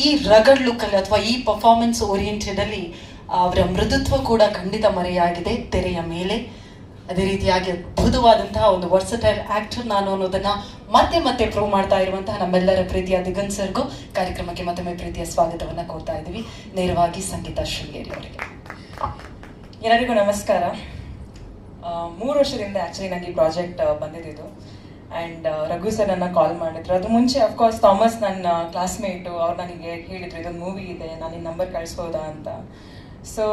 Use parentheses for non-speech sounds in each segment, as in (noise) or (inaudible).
ಈ ರಗಡ್ ಲುಕ್ ಅಲ್ಲಿ ಅಥವಾ ಈ ಪರ್ಫಾರ್ಮೆನ್ಸ್ ಓರಿಯೆಂಟೆಡ್ ಅಲ್ಲಿ ಅವರ ಮೃದುತ್ವ ಕೂಡ ಖಂಡಿತ ಮರೆಯಾಗಿದೆ ತೆರೆಯ ಮೇಲೆ. ಅದೇ ರೀತಿಯಾಗಿ ಅದ್ಭುತವಾದಂತಹ ಒಂದು ವರ್ಸಟೈಲ್ ಆಕ್ಟರ್ ನಾನು ಅನ್ನೋದನ್ನ ಮತ್ತೆ ಮತ್ತೆ ಪ್ರೂವ್ ಮಾಡ್ತಾ ಇರುವಂತಹ ನಮ್ಮೆಲ್ಲರ ಪ್ರೀತಿಯ ದಿಗನ್ ಸರ್ಗೂ ಕಾರ್ಯಕ್ರಮಕ್ಕೆ ಮತ್ತೊಮ್ಮೆ ಪ್ರೀತಿಯ ಸ್ವಾಗತವನ್ನು ಕೋರ್ತಾ ಇದ್ದೀವಿ. ನೇರವಾಗಿ ಸಂಗೀತ ಶೃಂಗೇರಿ ಅವರಿಗೆ ಎಲ್ಲರಿಗೂ ನಮಸ್ಕಾರ. ಮೂರು ವರ್ಷದಿಂದ ಆ್ಯಕ್ಚುಲಿ ನನಗೆ ಈ ಪ್ರಾಜೆಕ್ಟ್ ಬಂದಿದ್ದು. ಆ್ಯಂಡ್ ರಘು ಸರ್ ನನ್ನ ಕಾಲ್ ಮಾಡಿದ್ರು. ಅದು ಮುಂಚೆ ಅಫ್ಕೋರ್ಸ್ ಥಾಮಸ್ ನನ್ನ ಕ್ಲಾಸ್ಮೇಟು ಅವ್ರು ನನಗೆ ಹೇಳಿದ್ರು, ಇದೊಂದು ಮೂವಿ ಇದೆ, ನಾನು ಈ ನಂಬರ್ ಕಳಿಸ್ಬೋದಾ ಅಂತ. ಸೊ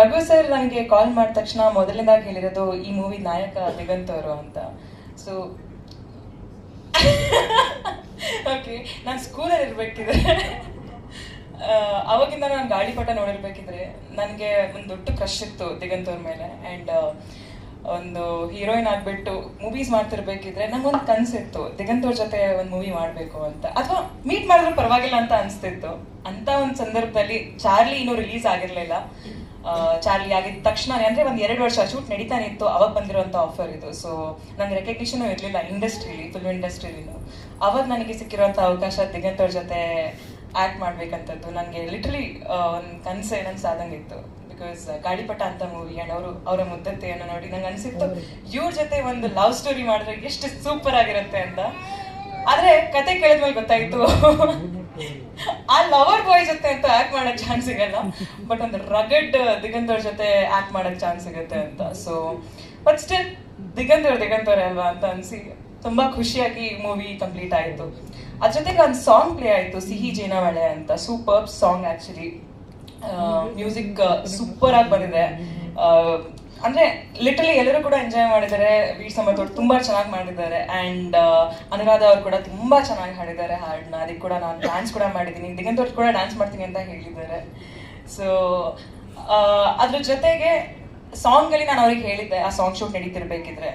ರಘು ಸರ್ ನನಗೆ ಕಾಲ್ ಮಾಡಿದ ತಕ್ಷಣ ಮೊದಲನೇದಾಗಿ ಹೇಳಿರೋದು, ಈ ಮೂವಿ ನಾಯಕ ದಿಗಂತ್ ಅವರು ಅಂತ. ಸೊ ಓಕೆ ನಾನು ಸ್ಕೂಲಲ್ಲಿ ಇರಬೇಕಿದ್ರೆ ಅವಾಗಿಂದ ನಾನು ಗಾಳಿಪಟ ನೋಡಿರ್ಬೇಕಿದ್ರೆ, ನನಗೆ ಒಂದು ದೊಡ್ಡ ಕ್ರಶ್ ಇತ್ತು ದಿಗಂತ್ ಅವ್ರ ಮೇಲೆ. ಆ್ಯಂಡ್ ಒಂದು ಹೀರೋಯಿನ್ ಆಗ್ಬಿಟ್ಟು ಮೂವೀಸ್ ಮಾಡ್ತಿರ್ಬೇಕಿದ್ರೆ ನಂಗೊಂದು ಕನ್ಸಿತ್ತು ದಿಗಂತೋರ್ ಜೊತೆ ಒಂದು ಮೂವಿ ಮಾಡಬೇಕು ಅಂತ. ಅಥವಾ ಮೀಟ್ ಮಾಡಿದ್ರು ಪರವಾಗಿಲ್ಲ ಅಂತ ಅನಿಸ್ತಿತ್ತು. ಅಂತ ಒಂದು ಸಂದರ್ಭದಲ್ಲಿ ಚಾರ್ಲಿ ಇನ್ನೂ ರಿಲೀಸ್ ಆಗಿರಲಿಲ್ಲ. ಚಾರ್ಲಿ ಆಗಿದ ತಕ್ಷಣ ಅಂದ್ರೆ ಒಂದ್ ಎರಡು ವರ್ಷ ಶೂಟ್ ನಡೀತಾನೆ ಇತ್ತು, ಅವಾಗ ಬಂದಿರುವಂತ ಆಫರ್ ಇದು. ಸೊ ನಂಗೆ ರೆಕಗ್ನಿಷನ್ ಇರ್ಲಿಲ್ಲ ಇಂಡಸ್ಟ್ರಿಲಿ ಫಿಲ್ಮ್ ಇಂಡಸ್ಟ್ರಿಲಿ ಅವಾಗ ನನಗೆ ಸಿಕ್ಕಿರುವಂತ ಅವಕಾಶ ದಿಗಂತೋರ್ ಜೊತೆ ಆಕ್ಟ್ ಮಾಡ್ಬೇಕಂತದ್ದು. ನನಗೆ ಲಿಟ್ರಲಿ ಒಂದು ಕನಸೆ ನನ್ ಸಾದಂಗಿತ್ತು ಬಿಕಾಸ್ ಗಾಡಿಪಟ ಅಂತ ಮೂವಿ ಅಂಡ್ ಅವರು ಅವರ ಮುದ್ದತೆಯನ್ನು ನೋಡಿ ನಂಗೆ ಅನಿಸಿತ್ತು ಇವ್ರ ಜೊತೆ ಒಂದು ಲವ್ ಸ್ಟೋರಿ ಮಾಡಿದ್ರೆ ಎಷ್ಟು ಸೂಪರ್ ಆಗಿರುತ್ತೆ ಅಂತ. ಆದ್ರೆ ಕತೆ ಕೇಳಿದ್ಮೇಲೆ ಗೊತ್ತಾಯ್ತು. ಆ ಲವರ್ ಬಾಯ್ ಜೊತೆ ಅಂತ ಆಕ್ಟ್ ಮಾಡಕ್ ಚಾನ್ಸ್ ಸಿಗಲ್ಲ ಬಟ್ ಒಂದು ರಗಡ್ ದಿಗಂತವ್ರ ಜೊತೆ ಆಕ್ಟ್ ಮಾಡಕ್ ಚಾನ್ಸ್ ಸಿಗುತ್ತೆ ಅಂತ. ಸೊ ಬಟ್ ಸ್ಟಿಲ್ ದಿಗಂತ್ ದಿಗಂತವ್ರೆ ಅಲ್ವಾ ಅಂತ ಅನ್ಸಿ ತುಂಬಾ ಖುಷಿಯಾಗಿ ಮೂವಿ ಕಂಪ್ಲೀಟ್ ಆಯ್ತು. ಅದ್ರ ಜೊತೆಗೆ ಒಂದು ಸಾಂಗ್ ಪ್ಲೇ ಆಯ್ತು ಸಿಹಿ ಜೇನವಳೆ ಅಂತ super song actually music super ಆಗಿ ಬಂದಿದೆ. ಅಂದ್ರೆ ಲಿಟ್ರಲಿ ಎಲ್ಲರೂ ಕೂಡ ಎಂಜಾಯ್ ಮಾಡಿದ್ದಾರೆ. ವೀರ್ ಸಮರ್ಥ ಅವರು ತುಂಬಾ ಚೆನ್ನಾಗಿ ಮಾಡಿದ್ದಾರೆ. ಅಂಡ್ ಅನುರಾಧ ಅವ್ರು ಕೂಡ ತುಂಬಾ ಚೆನ್ನಾಗಿ ಹಾಡಿದ್ದಾರೆ. ಹಾಡನ್ನ ಅದಕ್ಕೆ ಕೂಡ ನಾನು ಡ್ಯಾನ್ಸ್ ಕೂಡ ಮಾಡಿದ್ದೀನಿ. ದಿಗಂತ್ ಅವ್ರು ಕೂಡ ಡ್ಯಾನ್ಸ್ ಮಾಡ್ತೀನಿ ಅಂತ ಹೇಳಿದ್ದಾರೆ. ಸೊ ಅದ್ರ ಜೊತೆಗೆ ಸಾಂಗ್ ಅಲ್ಲಿ ನಾನು ಅವ್ರಿಗೆ ಹೇಳಿದ್ದೆ, ಆ ಸಾಂಗ್ ಶೂಟ್ ನಡೀತಿರ್ಬೇಕಿದ್ರೆ.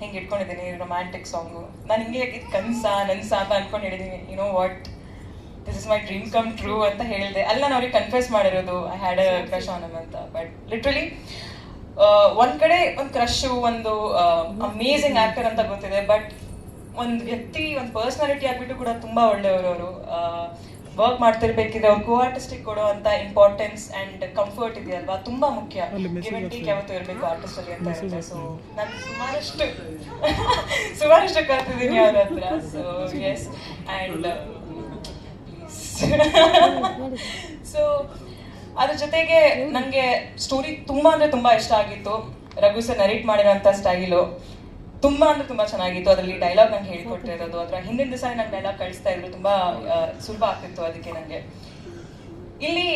ಹಿಂಗೆ ಇಟ್ಕೊಂಡಿದ್ದೀನಿ ರೊಮ್ಯಾಂಟಿಕ್ ಸಾಂಗು ನಾನು ಹಿಂಗೆ ಕನ್ಸ ನನ್ಸ ಅಂತ ಅನ್ಕೊಂಡು ಹೇಳಿದ್ದೀನಿ you know what this is my dream come true ಅಂತ ಹೇಳಿದೆ. ಅಲ್ಲ ನಾನು ಅವ್ರಿಗೆ ಕನ್ಫ್ಯೂಸ್ ಮಾಡಿರೋದು I had a crush on ಅಂತ. ಬಟ್ ಲಿಟ್ರಲಿ ಒಂದ್ ಕಡೆ ಒಂದು ಕ್ರಶ್ ಒಂದು ಅಮೇಸಿಂಗ್ ಆಕ್ಟರ್ ಅಂತ ಗೊತ್ತಿದೆ. ಬಟ್ ಒಂದು ವ್ಯಕ್ತಿ ಒಂದು ಪರ್ಸನಾಲಿಟಿ ಆಗ್ಬಿಟ್ಟು ಕೂಡ ತುಂಬಾ ಒಳ್ಳೆಯವರು ಅವರು. ವರ್ಕ್ ಮಾಡ್ತಿರ್ಬೇಕಿದ್ರೆ ಅವ್ರು ಕೋ ಆರ್ಟಿಸ್ಟಿಗೆ ಕೊಡೋ ಅಂತ ಇಂಪಾರ್ಟೆನ್ಸ್ ಅಂಡ್ ಕಂಫರ್ಟ್ ಇದೆಯಲ್ವಾ? ತುಂಬಾ ಮುಖ್ಯ. ಟೇಕ್ ಯಾವತ್ತೂ ಇರಬೇಕು ಆರ್ಟಿಸ್ಟ್ ಅಲ್ಲಿ ಅಂತ ಇರುತ್ತೆ. ಸೊ ನಾನು ಸುಮಾರಷ್ಟು (laughs) ಸುಮಾರಷ್ಟು ಕಲ್ತಿದ್ದೀನಿ ಅವ್ರ ಹತ್ರ. ಸೊ ಎಸ್ ಅಂಡ್ ಸೊ ಅದ್ರ ಜೊತೆಗೆ ನಂಗೆ ಸ್ಟೋರಿ ತುಂಬಾ ಅಂದ್ರೆ ತುಂಬಾ ಇಷ್ಟ ಆಗಿತ್ತು. ರಘು ಸರ್ ನರೇಟ್ ಮಾಡಿರೋಂಥ ಸ್ಟೈಲು ತುಂಬಾ ಅಂದ್ರೆ ತುಂಬಾ ಚೆನ್ನಾಗಿತ್ತು. ಅದರಲ್ಲಿ ಡೈಲಾಗ್ ನಂಗೆ ಹೇಳ್ಕೊಟ್ಟಿರೋದು. ಅದ್ರ ಹಿಂದಿನ ದಿವಸ ನಂಗೆ ಡೈಲಾಗ್ ಕಳಿಸ್ತಾ ಇದ್ರು. ತುಂಬಾ ಸುಲಭ ಆಗ್ತಿತ್ತು ಅದಕ್ಕೆ ನಂಗೆ. ಇಲ್ಲಿ,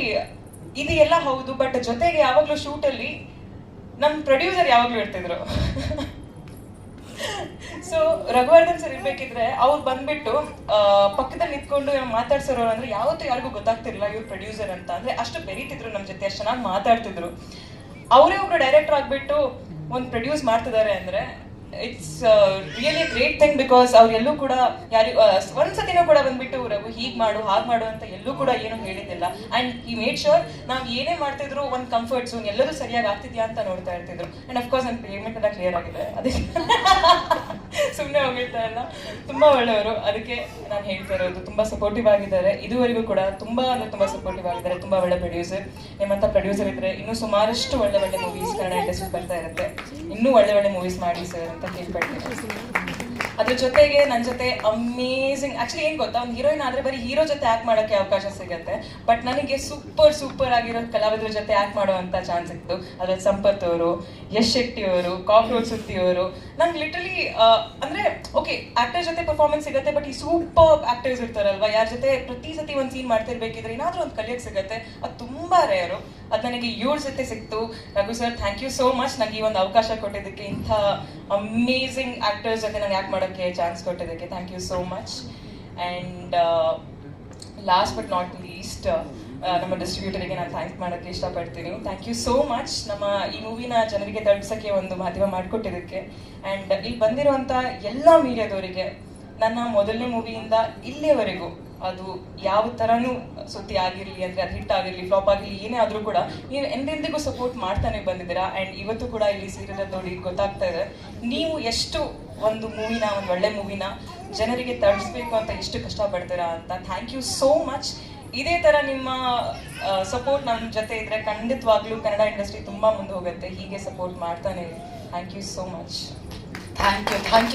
ಇದು ಎಲ್ಲ ಹೌದು ಬಟ್ ಜೊತೆಗೆ ಯಾವಾಗ್ಲೂ ಶೂಟ್ ಅಲ್ಲಿ ನಮ್ ಪ್ರೊಡ್ಯೂಸರ್ ಯಾವಾಗ್ಲೂ ಇರ್ತಿದ್ರು. (laughs) ಸೊ ರಘುವರ್ಧನ್ ಸರ್ ಇರ್ಬೇಕಿದ್ರೆ ಅವ್ರು ಬಂದ್ಬಿಟ್ಟು ಪಕ್ಕದಲ್ಲಿ ನಿಂತ್ಕೊಂಡು ಮಾತಾಡ್ಸೋರು ಅಂದ್ರೆ ಯಾವತ್ತೂ ಯಾರಿಗೂ ಗೊತ್ತಾಗ್ತಿರ್ಲಿಲ್ಲ ಇವ್ರು ಪ್ರೊಡ್ಯೂಸರ್ ಅಂತ. ಅಂದ್ರೆ ಅಷ್ಟು ಬೆರೀತಿದ್ರು ನಮ್ ಜೊತೆ, ಅಷ್ಟು ಚೆನ್ನಾಗಿ ಮಾತಾಡ್ತಿದ್ರು. ಅವರೇ ಒಬ್ರು ಡೈರೆಕ್ಟರ್ ಆಗ್ಬಿಟ್ಟು ಒಂದು ಪ್ರೊಡ್ಯೂಸ್ ಮಾಡ್ತಿದ್ದಾರೆ ಅಂದ್ರೆ it's really great thing because ಅವ್ರು ಎಲ್ಲೂ ಕೂಡ ಯಾರು ಒಂದ್ಸತಿನೂ ಕೂಡ ಬಂದ್ಬಿಟ್ಟು ರಘು ಹೀಗ್ ಮಾಡು, ಹಾಗ್ ಮಾಡು ಅಂತ ಎಲ್ಲೂ ಕೂಡ ಏನು ಹೇಳಿದ್ದಿಲ್ಲ. ಆ್ಯಂಡ್ ಈ ಮೇಡ್ ಶೋರ್ ನಾವು ಏನೇ ಮಾಡ್ತಿದ್ರು ಒಂದು ಕಂಫರ್ಟ್ ಝೋನ್ ಎಲ್ಲರೂ ಸರಿಯಾಗಿ ಆಗ್ತಿದ್ಯಾ ಅಂತ ನೋಡ್ತಾ ಇರ್ತಿದ್ರು. ಅಂಡ್ ಅಫ್ಕೋರ್ಸ್ ನನ್ನ ಪೇಮೆಂಟ್ ಎಲ್ಲ ಕ್ಲಿಯರ್ ಆಗಿದೆ. ಅದಕ್ಕೆ. (laughs) ಸುಮ್ಮನೆ ಹೋಗಿರ್ತಾ ಇಲ್ಲ. ತುಂಬಾ ಒಳ್ಳೆಯವರು. ಅದಕ್ಕೆ ನಾನು ಹೇಳ್ತಾ ಇರೋದು, ತುಂಬಾ ಸಪೋರ್ಟಿವ್ ಆಗಿದ್ದಾರೆ. ಇದುವರೆಗೂ ಕೂಡ ತುಂಬಾ ಅಂದ್ರೆ ತುಂಬಾ ಸಪೋರ್ಟಿವ್ ಆಗಿದ್ದಾರೆ. ತುಂಬಾ ಒಳ್ಳೆ ಪ್ರೊಡ್ಯೂಸರ್ ನಿಮ್ಮಂತ ಪ್ರೊಡ್ಯೂಸರ್ ಇದ್ರೆ ಇನ್ನೂ ಸುಮಾರಷ್ಟು ಒಳ್ಳೆ ಒಳ್ಳೆ ಮೂವೀಸ್ ಕನ್ನಡ ಇಂಡಸ್ಟ್ರಿ ಬರ್ತಾ ಇರುತ್ತೆ. ಇನ್ನೂ ಒಳ್ಳೆ ಒಳ್ಳೆ ಮೂವೀಸ್ ಮಾಡಿ ಸರ್ ಅಂತ ಕೇಳ್ಪಡ್ತೀನಿ ಅದ್ರ ಜೊತೆಗೆ ನನ್ನ ಜೊತೆ ಅಮೇಸಿಂಗ್ ಆಕ್ಚುಲಿ ಏನ್ ಗೊತ್ತಾ? ಒಂದು ಹೀರೋಯಿನ್ ಆದ್ರೆ ಬರೀ ಹೀರೋ ಜೊತೆ ಆಕ್ಟ್ ಮಾಡಕ್ಕೆ ಅವಕಾಶ ಸಿಗುತ್ತೆ. ಬಟ್ ನನಗೆ ಸೂಪರ್ ಸೂಪರ್ ಆಗಿರೋ ಕಲಾವಿದರ ಜೊತೆ ಆಕ್ಟ್ ಮಾಡುವಂತ ಚಾನ್ಸ್ ಇತ್ತು. ಅದ್ರ ಸಂಪತ್ ಅವರು ಯಶ್ ಶೆಟ್ಟಿ ಅವರು, ಕಾಕ್ರೋಚ್ ಸುತ್ತಿ ಅವರು. ನಂಗೆ ಲಿಟರಲಿ ಅಂದ್ರೆ ಓಕೆ ಆಕ್ಟರ್ ಜೊತೆ ಪರ್ಫಾರ್ಮೆನ್ಸ್ ಸಿಗುತ್ತೆ ಬಟ್ ಈ ಸೂಪರ್ ಆಕ್ಟರ್ಸ್ ಇರ್ತಾರಲ್ವಾ? ಯಾರ ಜೊತೆ ಪ್ರತಿ ಸತಿ ಒಂದು ಸೀನ್ ಮಾಡ್ತಿರ್ಬೇಕಿದ್ರೆ ಏನಾದ್ರೂ ಒಂದು ಕಲಿಯಕ್ ಸಿಗುತ್ತೆ. ಅದು ತುಂಬಾ ರೇರು ಅದು ನನಗೆ ಇವ್ರ ಜೊತೆ ಸಿಕ್ತು. Raghu sir thank you so much ನನಗೆ ಈ ಒಂದು ಅವಕಾಶ ಕೊಟ್ಟಿದ್ದಕ್ಕೆ ಇಂಥ ಅಮೇಸಿಂಗ್ ಆಕ್ಟರ್ಸ್ ಜೊತೆ ನಾನು ಯಾಕೆ ಮಾಡೋಕ್ಕೆ ಚಾನ್ಸ್ ಕೊಟ್ಟಿದ್ದಕ್ಕೆ. Thank you so much and last but not least ನಮ್ಮ ಡಿಸ್ಟ್ರಿಬ್ಯೂಟರಿಗೆ ನಾನು ಥ್ಯಾಂಕ್ ಮಾಡೋಕ್ಕೆ ಇಷ್ಟಪಡ್ತೀನಿ. ಥ್ಯಾಂಕ್ ಯು ಸೋ ಮಚ್ ನಮ್ಮ ಈ ಮೂವಿನ ಜನರಿಗೆ ತಲುಪಿಸೋಕ್ಕೆ ಒಂದು ಮಾಧ್ಯಮ ಮಾಡಿಕೊಟ್ಟಿದ್ದಕ್ಕೆ. ಆ್ಯಂಡ್ ಇಲ್ಲಿ ಬಂದಿರುವಂಥ ಎಲ್ಲ ಮೀಡಿಯಾದವರಿಗೆ ನನ್ನ ಮೊದಲನೇ ಮೂವಿಯಿಂದ ಇಲ್ಲಿಯವರೆಗೂ ಅದು ಯಾವ ಥರನೂ ಸುದ್ದಿ ಆಗಿರಲಿ ಅಂದರೆ ಅದು ಹಿಟ್ ಆಗಿರಲಿ ಫ್ಲಾಪ್ ಆಗಿರಲಿ, ಏನೇ ಆದ್ರೂ ಕೂಡ ನೀವು ಎಂದೆಂದಿಗೂ ಸಪೋರ್ಟ್ ಮಾಡ್ತಾನೆ ಬಂದಿದ್ದೀರಾ? ಆ್ಯಂಡ್ ಇವತ್ತು ಕೂಡ ಇಲ್ಲಿ ಸೀರಿಯಲ್ ನೋಡಿ, ಗೊತ್ತಾಗ್ತಾ ಇದೆ. ನೀವು ಎಷ್ಟು ಒಂದು ಮೂವಿನ ಒಂದು ಒಳ್ಳೆ ಮೂವಿನ ಜನರಿಗೆ ತಡಿಸ್ಬೇಕು ಅಂತ ಎಷ್ಟು ಕಷ್ಟಪಡ್ತೀರಾ ಅಂತ ಥ್ಯಾಂಕ್ ಯು ಸೋ ಮಚ್ ಇದೇ ತರ ನಿಮ್ಮ ಸಪೋರ್ಟ್ ನಮ್ಮ ಜೊತೆ ಇದ್ರೆ ಖಂಡಿತವಾಗ್ಲೂ ಕನ್ನಡ ಇಂಡಸ್ಟ್ರಿ ತುಂಬಾ ಮುಂದೆ ಹೋಗುತ್ತೆ. ಹೀಗೆ ಸಪೋರ್ಟ್ ಮಾಡ್ತಾನೆ thank you so much thank you thank you